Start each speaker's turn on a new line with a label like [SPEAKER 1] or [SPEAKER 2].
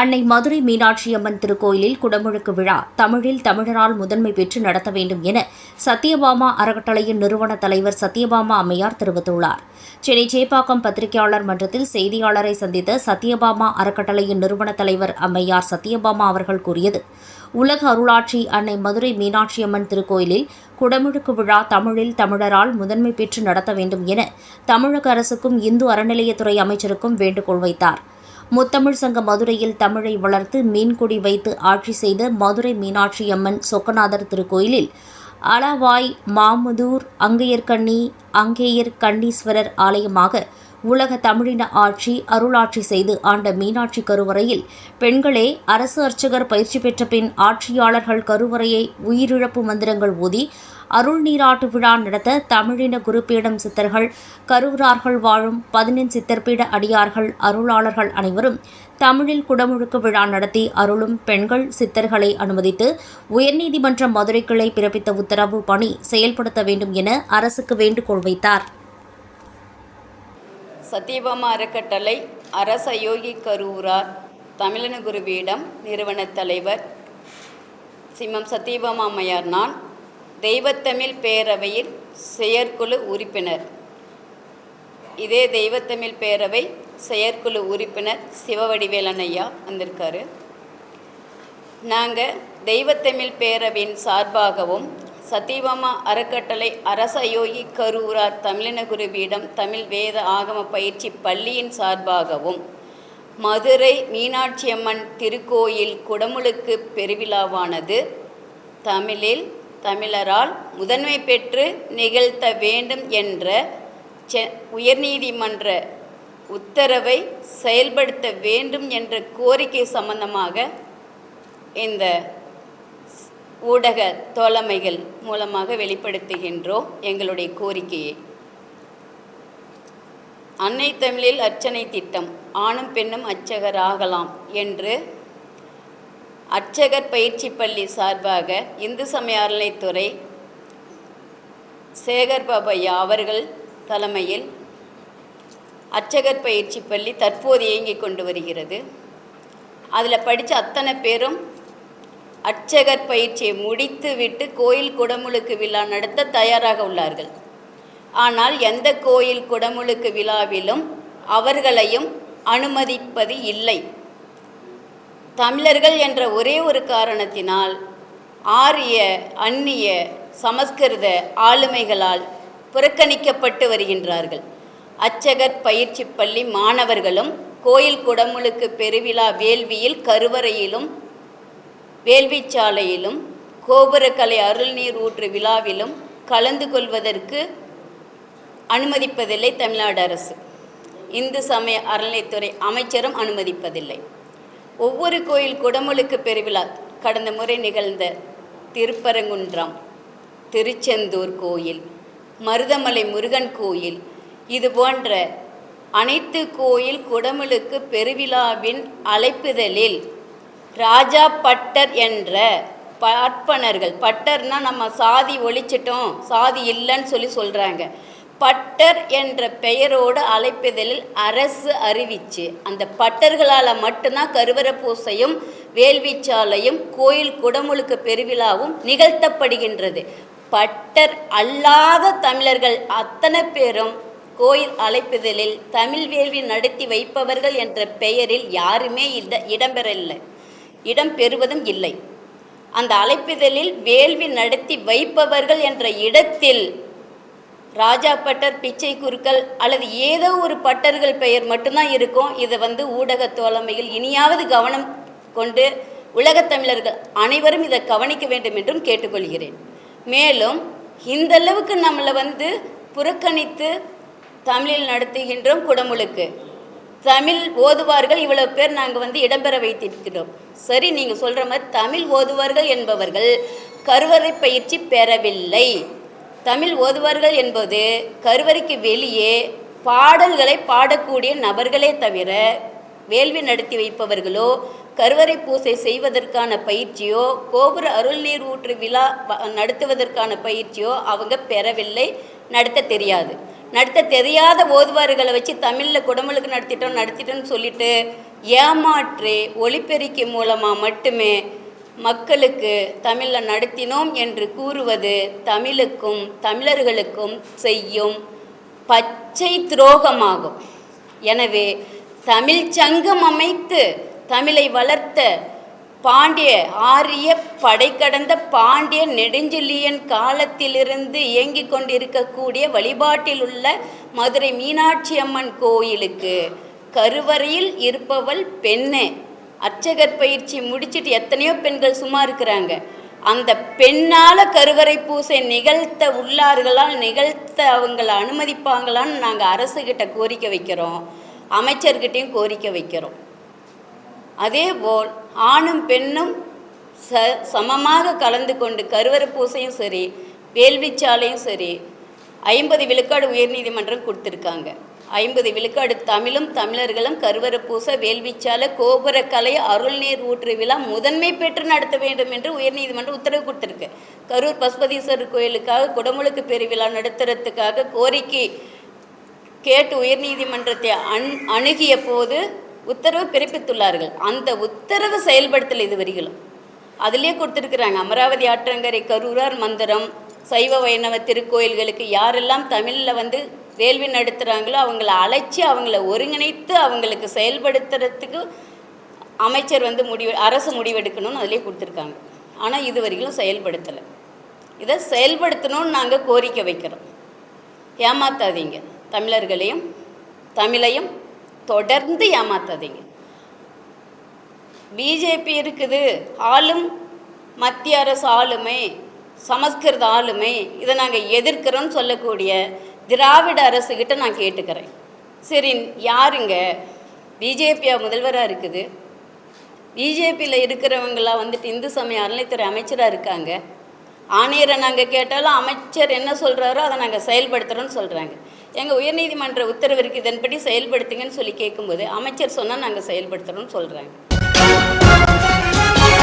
[SPEAKER 1] அன்னை மதுரை மீனாட்சி அம்மன் திருக்கோயிலில் குடமுழுக்கு விழா. தமிழில் தமிழரால் முதன்மை பெற்று நடத்த வேண்டும் என சத்யபாமா அறக்கட்டளையின் நிறுவன தலைவர் சத்யபாமா அம்மையார் தெரிவித்துள்ளார். சென்னை சேப்பாக்கம் பத்திரிகையாளர் மன்றத்தில் செய்தியாளரை சந்தித்த சத்யபாமா அறக்கட்டளையின் நிறுவன தலைவர் அம்மையார் சத்யபாமா அவர்கள் கூறியது உலக அருளாட்சி அன்னை மதுரை மீனாட்சி அம்மன் திருக்கோயிலில் குடமுழுக்கு விழா தமிழில் தமிழரால் முதன்மை பெற்று நடத்த வேண்டும் என தமிழக அரசுக்கும் இந்து அறநிலையத்துறை அமைச்சருக்கும் வேண்டுகோள் வைத்தார். முத்தமிழ் சங்க மதுரையில் தமிழை வளர்த்து மீன்குடி வைத்து ஆட்சி செய்த மதுரை மீனாட்சி அம்மன் சொக்கநாதர் திருக்கோயிலில் அளவாய் மாமுதூர் அங்கையர்கண்ணி அங்கேயர் கண்ணீஸ்வரர் ஆலயமாக உலக தமிழின ஆட்சி அருளாட்சி செய்து ஆண்ட மீனாட்சி கருவறையில் பெண்களே அரசு அர்ச்சகர் பயிற்சி பெற்ற பின் ஆட்சியாளர்கள் கருவறையை உயிரிழப்பு மந்திரங்கள் ஊதி அருள் நீராட்டு விழா நடத்த தமிழின குருப்பீடம் சித்தர்கள் கருவூரார்கள் வாழும் பதினெண் சித்தர்பீட அடியார்கள் அருளாளர்கள் அனைவரும் தமிழில் குடமுழுக்கு விழா நடத்தி அருளும் பெண்கள் சித்தர்களை அனுமதித்து உயர்நீதிமன்ற மதுரை கிளை பிறப்பித்த உத்தரவு பணி செயல்படுத்த வேண்டும் என அரசுக்கு வேண்டுகோள் வைத்தார்.
[SPEAKER 2] சத்யபாமா அறக்கட்டளை அரச யோகி கரூரார் தமிழன குருபீடம் நிறுவன தலைவர் சிம்மம் சத்யபாமா அம்மையார் நான் தெய்வத்தமிழ் பேரவையில் செயற்குழு உறுப்பினர். இதே தெய்வத்தமிழ் பேரவை செயற்குழு உறுப்பினர் சிவவடிவேலன் ஐயா வந்திருக்காரு. நாங்கள் தெய்வத்தமிழ் பேரவையின் சார்பாகவும் சத்தியபாமா அறக்கட்டளை அரசயோகி கரூரார் தமிழினகுருபீடம் தமிழ் வேத ஆகம பயிற்சி பள்ளியின் சார்பாகவும் மதுரை மீனாட்சியம்மன் திருக்கோயில் குடமுழுக்கு பெருவிழாவானது தமிழில் தமிழரால் முதன்மை பெற்று நிகழ்த்த வேண்டும் என்ற செ உயர்நீதிமன்ற உத்தரவை செயல்படுத்த வேண்டும் என்ற கோரிக்கை சம்பந்தமாக இந்த ஊடக தோழமைகள் மூலமாக வெளிப்படுத்துகின்றோம் எங்களுடைய கோரிக்கையை. அன்னை தமிழில் அர்ச்சனை திட்டம் ஆணும் பெண்ணும் அர்ச்சகராகலாம் என்று அர்ச்சகர் பயிற்சி பள்ளி சார்பாக இந்து சமய அறநிலைத்துறை சேகர் பாபையா அவர்கள் தலைமையில் அர்ச்சகர் பயிற்சி பள்ளி தற்போது இயங்கிக் கொண்டு வருகிறது. அதில் படித்த அத்தனை பேரும் அர்ச்சகர் பயிற்சியை முடித்து விட்டு கோயில் குடமுழுக்கு விழா நடத்த தயாராக உள்ளார்கள். ஆனால் எந்த கோயில் குடமுழுக்கு விழாவிலும் அவர்களையும் அனுமதிப்பது இல்லை. தமிழர்கள் என்ற ஒரே ஒரு காரணத்தினால் ஆரிய அந்நிய சமஸ்கிருத ஆளுமைகளால் புறக்கணிக்கப்பட்டு வருகின்றார்கள். அச்சகர் பயிற்சி பள்ளி மாணவர்களும் கோயில் குடமுழுக்கு பெருவிழா வேள்வியில் கருவறையிலும் வேள்விச்சாலையிலும் கோபுரக்கலை அருள்நீர் ஊற்று விழாவிலும் கலந்து கொள்வதற்கு அனுமதிப்பதில்லை தமிழ்நாடு அரசு. இந்து சமய அறநிலைத்துறை அமைச்சரும் அனுமதிப்பதில்லை. ஒவ்வொரு கோயில் குடமுழுக்கு பெருவிழா கடந்த முறை நிகழ்ந்த திருப்பரங்குன்றம் திருச்செந்தூர் கோயில் மருதமலை முருகன் கோயில் இது போன்ற அனைத்து கோயில் குடமுழுக்கு பெருவிழாவின் அழைப்புதலில் ராஜா பட்டர் என்ற பார்ப்பனர்கள் பட்டர்னால் நம்ம சாதி ஒழிச்சிட்டோம் சாதி இல்லைன்னு சொல்லி சொல்கிறாங்க பட்டர் என்ற பெயரோடு அழைப்பதில் அரசு அறிவிச்சு அந்த பட்டர்களால் மட்டும்தான் கருவற பூசையும் வேள்விச்சாலையும் கோயில் குடமுழுக்கு பெருவிழாவும் நிகழ்த்தப்படுகின்றது. பட்டர் அல்லாத தமிழர்கள் அத்தனை பேரும் கோயில் அழைப்புதலில் தமிழ் வேள்வி நடத்தி வைப்பவர்கள் என்ற பெயரில் யாருமே இட இடம்பெறவில்லை. இடம் பெறுவதும் இல்லை. அந்த அழைப்புதலில் வேள்வி நடத்தி வைப்பவர்கள் என்ற இடத்தில் ராஜா பட்டர் பிச்சை குருக்கள் அல்லது ஏதோ ஒரு பட்டர்கள் பெயர் மட்டும்தான் இருக்கும். இதை வந்து ஊடக தோழமையில் இனியாவது கவனம் கொண்டு உலகத் தமிழர்கள் அனைவரும் இதை கவனிக்க வேண்டும் என்றும் கேட்டுக்கொள்கிறேன். மேலும் இந்தளவுக்கு நம்மளை வந்து புறக்கணித்து தமிழில் நடத்துகின்றோம் குடமுழுக்கு. தமிழ் ஓதுவார்கள் இவ்வளோ பேர் நாங்கள் வந்து இடம்பெற வைத்திருக்கிறோம். சரி நீங்கள் சொல்கிற மாதிரி தமிழ் ஓதுவார்கள் என்பவர்கள் கருவறை பயிற்சி பெறவில்லை. தமிழ் ஓதுவார்கள் என்பது கருவறைக்கு வெளியே பாடல்களை பாடக்கூடிய நபர்களே தவிர வேள்வி நடத்தி வைப்பவர்களோ கருவறை பூசை செய்வதற்கான பயிற்சியோ கோபுர அருள்நீர் ஊற்று விழா நடத்துவதற்கான பயிற்சியோ அவங்க பெறவில்லை. நடத்த தெரியாது. நடத்த தெரியாத ஓதுவார்களை வச்சு தமிழில் குடமுழுக்கு நடத்திட்டோம் நடத்திட்டோம்னு சொல்லிட்டு ஏமாற்றி ஒளிப்பெருக்கி மூலமாக மட்டுமே மக்களுக்கு தமிழில் நடத்தினோம் என்று கூறுவது தமிழுக்கும் தமிழர்களுக்கும் செய்யும் பச்சை துரோகமாகும். எனவே தமிழ் சங்கம் அமைத்து தமிழை வளர்த்த பாண்டிய ஆரிய படை கடந்த பாண்டிய நெடுஞ்செழியன் காலத்திலிருந்து இயங்கிக் கொண்டிருக்கக்கூடிய வழிபாட்டில் உள்ள மதுரை மீனாட்சி அம்மன் கோயிலுக்கு கருவறையில் இருப்பவள் பெண்ணே. அர்ச்சகர் பயிற்சி முடிச்சிட்டு எத்தனையோ பெண்கள் சும்மா இருக்கிறாங்க. அந்த பெண்ணால கருவறை பூசை நிகழ்த்த உள்ளார்களால் நிகழ்த்த அவங்கள அனுமதிப்பாங்களான்னு நாங்கள் அரசுகிட்ட கோரிக்கை வைக்கிறோம். அமைச்சர்கிட்டையும் கோரிக்கை வைக்கிறோம். அதேபோல் ஆணும் பெண்ணும் ச சமமாக கலந்து கொண்டு கருவறை பூசையும் சரி வேள்விச்சாலையும் சரி ஐம்பது விழுக்காடு உயர்நீதிமன்றம் கொடுத்துருக்காங்க. ஐம்பது விழுக்காடு தமிழும் தமிழர்களும் கருவறை பூச வேள்விச்சாலை கோபுரக்கலை அருள்நீர் ஊற்று விழா முதன்மை பெற்று நடத்த வேண்டும் என்று உயர்நீதிமன்றம் உத்தரவு கொடுத்துருக்கு. கரூர் பசுபதீஸ்வரர் கோயிலுக்காக குடமுழுக்கு பெருவிழா நடத்துறதுக்காக கோரிக்கை கேட்டு உயர்நீதிமன்றத்தை அண் அணுகிய போது உத்தரவு பிறப்பித்துள்ளார்கள். அந்த உத்தரவு செயல்படுத்தல் இது வரிகளும் அதிலே கொடுத்துருக்குறாங்க அமராவதி ஆற்றங்கரை கரூரார் மந்திரம் சைவ வைணவ திருக்கோயில்களுக்கு யாரெல்லாம் தமிழில் வந்து வேள்வி நடத்துகிறாங்களோ அவங்கள அழைச்சி அவங்கள ஒருங்கிணைத்து அவங்களுக்கு செயல்படுத்துறதுக்கு அமைச்சர் வந்து முடிவு அரசு முடிவெடுக்கணும்னு அதிலே கொடுத்துருக்காங்க. ஆனால் இது வரைக்கும் செயல்படுத்தலை. இதை செயல்படுத்தணும்னு நாங்கள் கோரிக்கை வைக்கிறோம். ஏமாத்தாதீங்க. தமிழர்களையும் தமிழையும் தொடர்ந்து ஏமாத்தாதீங்க. பிஜேபி இருக்குது. ஆளும் மத்திய அரசு ஆளுமே சமஸ்கிருத ஆளுமை இதை நாங்கள் எதிர்க்கிறோன்னு சொல்லக்கூடிய திராவிட அரசுகிட்ட நான் கேட்டுக்கிறேன். சரி யாருங்க? பிஜேபியா முதல்வராக இருக்குது. பிஜேபியில் இருக்கிறவங்களாம் வந்துட்டு இந்து சமய அறநிலைத்துறை அமைச்சராக இருக்காங்க. ஆணையரை நாங்கள் கேட்டாலும் அமைச்சர் என்ன சொல்கிறாரோ அதை நாங்கள் செயல்படுத்துகிறோன்னு சொல்கிறாங்க எங்கள் உயர்நீதிமன்ற உத்தரவு இருக்குது இதன்படி செயல்படுத்துங்கன்னு சொல்லி கேட்கும்போது அமைச்சர் சொன்னால் நாங்கள் செயல்படுத்துகிறோன்னு சொல்கிறாங்க